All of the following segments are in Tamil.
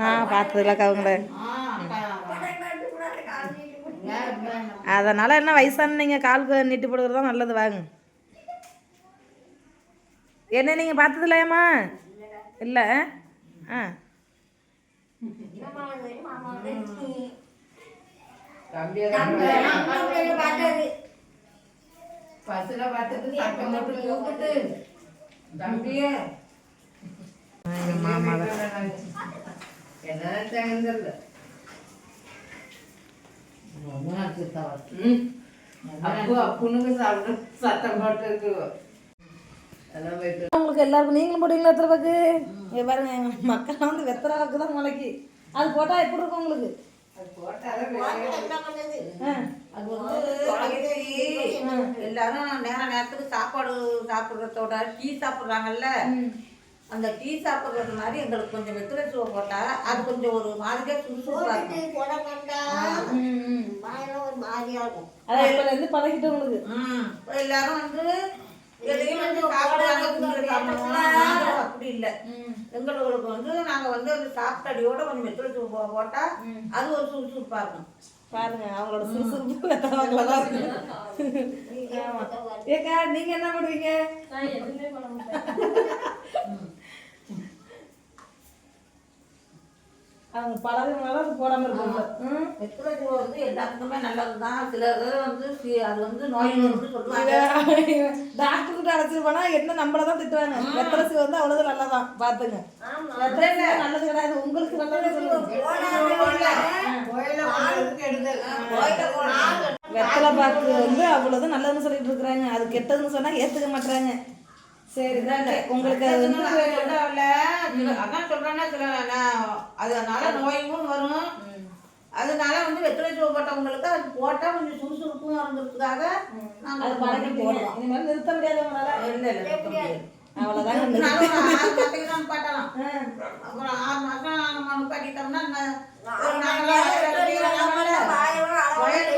நான் பார்த்ததில்ல அவங்கள அதனால் என்ன வயசான நீங்கள் கால் நீட்டு போடுறது தான் நல்லது வாங்க. என்ன நீங்கள் பார்த்ததில்லையாம்மா இல்லை ஆ? சட்டம் தம்பியே. அதான் போயிட்டு உங்களுக்கு எல்லாருக்கும் நீங்களும் போடுவீங்களா எத்தனை பாக்கு இங்கே பாருங்க எங்கள் மக்கள்லாம் வந்து வெத்தலை வாக்கு தான் முளைக்கு? அது போட்டால் எப்படி இருக்கும் உங்களுக்கு? எல்லாரும் நேர நேரத்துக்கு சாப்பாடு சாப்பிட்றதோட டீ சாப்பிட்றாங்கல்ல. அந்த டீ சாப்பிட்றது மாதிரி எங்களுக்கு கொஞ்சம் வெத்தலை சோறு போட்டா அது கொஞ்சம் ஒரு மாதிரியா சுறுசுறுப்பா இருக்கும். ம், ம். ஒரு மாதிரியா இருக்கும். அதான் இப்போலேருந்து பழகிட்டு உங்களுக்கு. ம். இப்ப எல்லாரும் வந்து எதையும் வந்து சாப்பிடுறாங்க அப்படி இல்லை. எங்களுக்கு வந்து நாங்க வந்து அந்த சாப்பிட்டடியோட கொஞ்சம் வெத்தலை சோறு போ- போட்டா அது ஒரு சுறுசுறுப்பா இருக்கும். பாருங்க அவங்களோட சுறுசுறுப்பு. ஏக்கா நீங்க என்ன பண்ணுவீங்க? அவங்க பழகுனால அது போடாம இருப்பாங்க. ம். வெத்தலை சோறு வந்து எல்லாத்துக்குமே நல்லதுதான். சிலர் வந்து சி- அது வந்து நோய் சொல்லுவாங்க. டாக்டர் கிட்ட அழைச்சிட்டு போனா என்ன நம்மள தான் திட்டுவாங்க. வெத்தலை வந்து அவ்வளவு நல்லதான். பாத்துங்க. வெத்தலை சீவு நல்லது கிடையாது. உங்களுக்கு நல்லது வெத்தலை பாக்கு வந்து அவ்வளவு நல்லதுன்னு சொல்லிட்டு இருக்கிறாங்க. அது கெட்டதுன்னு சொன்னா ஏத்துக்க மாட்டாங்க சரி உங்களுக்கு அது அதான் சொல்றேன்னா சில நான் அதனால நோயும் வரும். அதனால வந்து வெத்தலை சோறு போட்டவங்களுக்கு அது போட்டா கொஞ்சம் சுறுசுறுப்பும் இருந்ததுக்காக நாங்க அது பழகி போடலாம். இனிமேல் நிறுத்த முடியாது. உங்களால இல்ல ஒரு ஆறு மாசத்துக்கு தான் பாட்டலாம். அப்புறம் ஆறு மாசம் நம்ம நிப்பாட்டிட்டோம்னா நாங்களாம்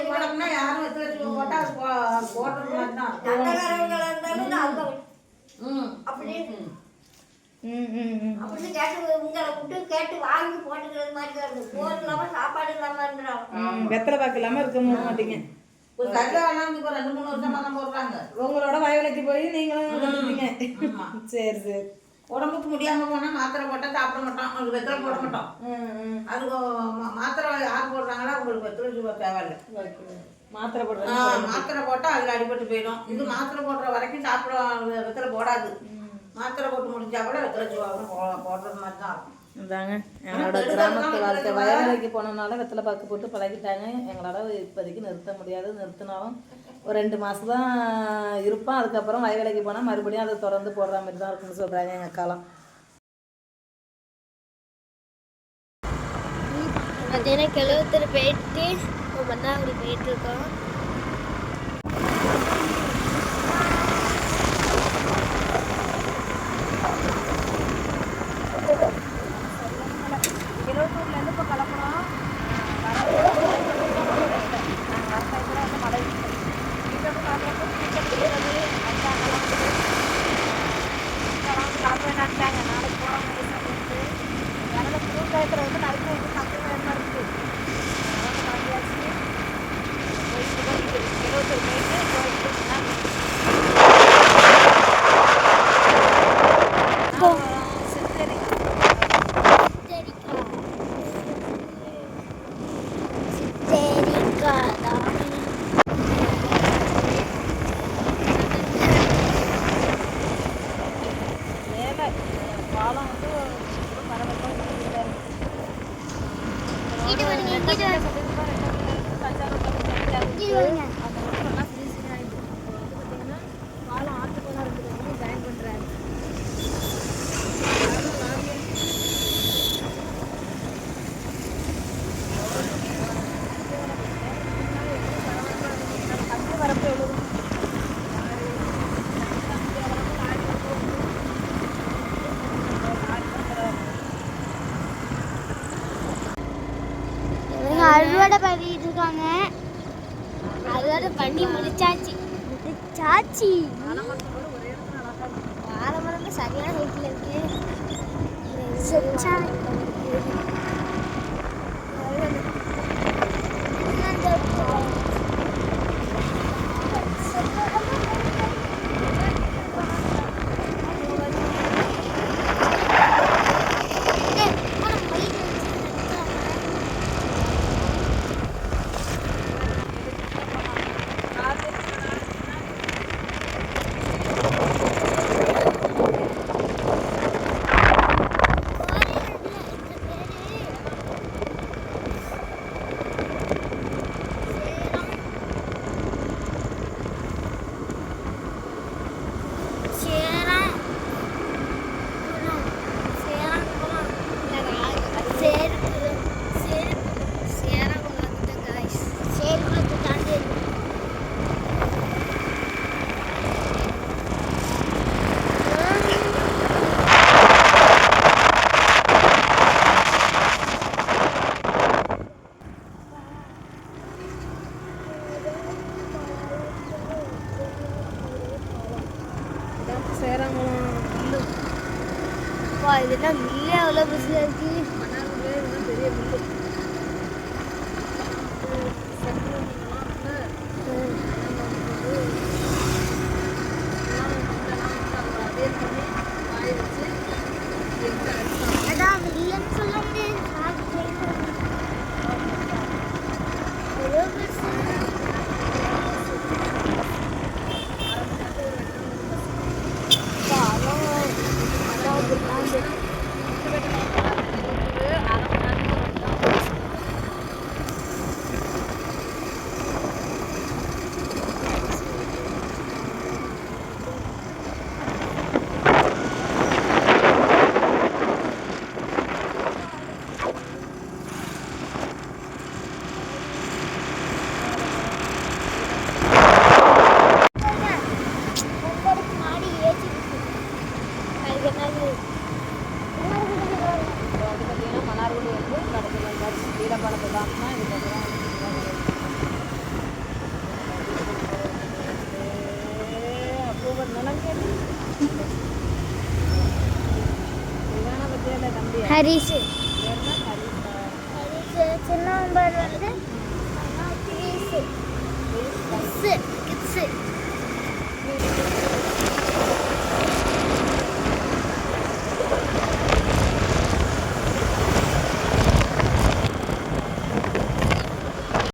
போனோம்னா யாரும் வெத்தலை சோறு போட்டா அது போ- போடுறது மாதிரி தான் சொந்தக்காரங்களா இருந்தாலும் அவங்க ம் அப்படி ம் ம் ம் அப்படின்னு கேட்டு உங்களை விட்டு கேட்டு வாங்கி போட்டுக்கிறது மாதிரி தான் இருக்கும் சோறு இல்லாம சாப்பாடு இல்லாம இருந்துடும் வெத்தலை பாக்கு இல்லாம இருக்க மாட்டீங்க. ஒரு கல்ல வேணாம் இப்போ ரெண்டு மூணு வருஷமா தான் போடுறாங்க. உங்களோட வயலுக்கு போய் நீங்களும். சரி சரி. உடம்புக்கு முடியாம போனா மாத்திரை போட்டா சாப்பிட மாட்டோம். அது வெத்தலை போட மாட்டோம். அது மா- மாத்திரை யார் போடுறாங்களோ அவங்களுக்கு வெத்தலை சுவை தேவையில்லை. மாத்திரை போடுறது மாத்திரை போட்டா அதுல அடிபட்டு போயிடும். இது மாத்திரை போடுற வரைக்கும் சாப்பிட வெத்தலை போடாது. மாத்திரை போட்டு முடிஞ்சா கூட வெத்தலை போ- போடுறது மாதிரி தான் இருக்கும். இதாங்க எங்களோட கிராமத்து வாழ்க்கை. வயலுக்கு போனனால வெத்தலை பாக்கு போட்டு பழகிட்டாங்க. எங்களால் இப்போதைக்கு நிறுத்த முடியாது. நிறுத்தினாலும் ஒரு ரெண்டு மாதம் தான் இருப்போம். அதுக்கப்புறம் வயவேலைக்கு போனால் மறுபடியும் அதை தொடர்ந்து போடுற மாதிரி தான் இருக்குன்னு சொல்கிறாங்க எங்கள் அக்காலாம். மத்தியானம் கிழவத்தூர் போயிட்டு மன்னாங்குடி போயிட்டு பண்ணி முடிச்சாச்சு. முடிச்சாச்சு. வாழைமரம் சரியான வீட்டில் இருக்கு. ചേരാൻ പോകുന്നു അപ്പോൾ ഇതിന്റെ വലിയ ബിസിയാക്കി 绿色。